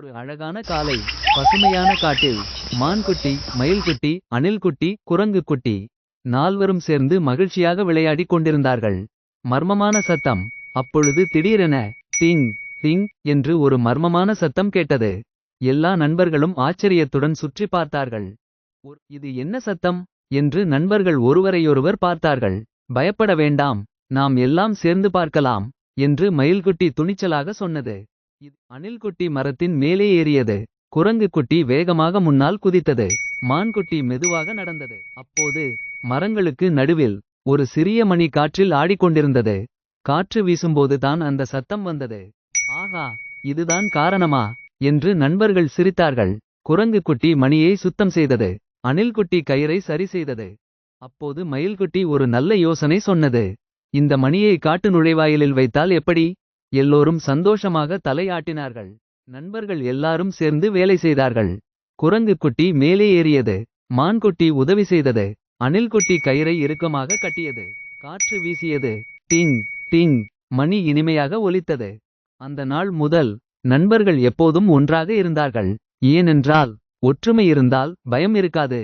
ஒரு அழகான காலை பசுமையான காட்டில் மான்குட்டி மயில்குட்டி அணில்குட்டி குரங்கு குட்டி நால்வரும் சேர்ந்து மகிழ்ச்சியாக விளையாடிக் கொண்டிருந்தார்கள். மர்மமான சத்தம். அப்பொழுது திடீரென டிங் டிங் என்று ஒரு மர்மமான சத்தம் கேட்டது. எல்லா நண்பர்களும் ஆச்சரியத்துடன் சுற்றி பார்த்தார்கள். இது என்ன சத்தம்? என்று நண்பர்கள் ஒருவரையொருவர் பார்த்தார்கள். பயப்பட வேண்டாம். நாம் எல்லாம் சேர்ந்து பார்க்கலாம் என்று மயில்குட்டி துணிச்சலாக சொன்னது. அணில்குட்டி மரத்தின் மேலே ஏறியது. குரங்கு குட்டி வேகமாக முன்னால் குதித்தது. மான்குட்டி மெதுவாக நடந்தது. அப்போது மரங்களுக்கு நடுவில் ஒரு சிறிய மணி காற்றில் ஆடிக்கொண்டிருந்தது. காற்று வீசும்போது தான் அந்த சத்தம் வந்தது. ஆகா இதுதான் காரணமா? என்று நண்பர்கள் சிரித்தார்கள். குரங்கு குட்டி மணியை சுத்தம் செய்தது. அணில்குட்டி கயிறை சரி செய்தது. அப்போது மயில்குட்டி ஒரு நல்ல யோசனை சொன்னது. இந்த மணியை காட்டு நுழைவாயிலில் வைத்தால் எப்படி? எல்லோரும் சந்தோஷமாக தலையாட்டினார்கள். நண்பர்கள் எல்லாரும் சேர்ந்து வேலை செய்தார்கள். குரங்குக்குட்டி மேலே ஏறியது. மான்குட்டி உதவி செய்தது. அணில்குட்டி கயிறை இறுக்கமாக கட்டியது. காற்று வீசியது. டிங் டிங் மணி இனிமையாக ஒலித்தது. அந்த நாள் முதல் நண்பர்கள் எப்போதும் ஒன்றாக இருந்தார்கள். ஏனென்றால் ஒற்றுமை இருந்தால் பயம் இருக்காது.